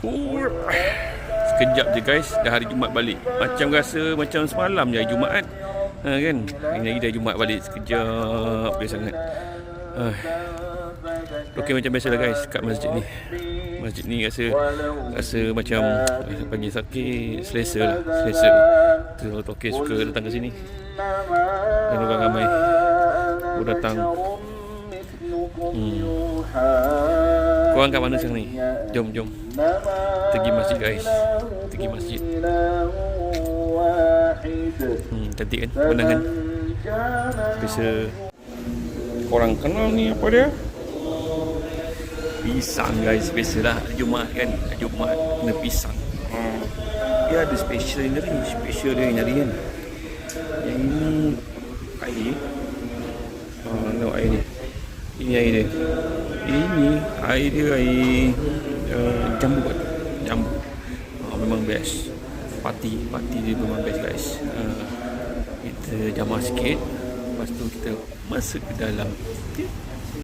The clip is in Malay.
Sekejap je guys, dah hari Jumaat balik. Macam rasa macam semalam je hari Jumaat. Ha kan? Ini hari dah Jumaat balik sekejap je sangat. Uh. Okey macam biasa lah guys kat masjid ni. Masjid ni rasa rasa macam rasa pagi sakit selesa lah, selesa. Orang tokek suka datang ke sini. Dan orang ramai Oh datang hmm. Korang kat mana sekarang ni? Jom jom. Pergi masjid guys. Pergi masjid. Hmm, Cantik kan? Pemandangan Biasa Korang kenal ni apa dia? Pisang guys. Biasalah hari Jumaat kan? Hari Jumaat. Kena pisang. Hmm. Dia ada special ni hari Special dia ni hari kan? Yang ini Air. Oh, tengok air ni. Ini air dia Ini air dia air uh, Jambu kan Jambu. Uh, Memang best. Parti Parti dia memang best guys. Uh, Kita jamah sikit. Lepas tu kita Masuk ke dalam. okay.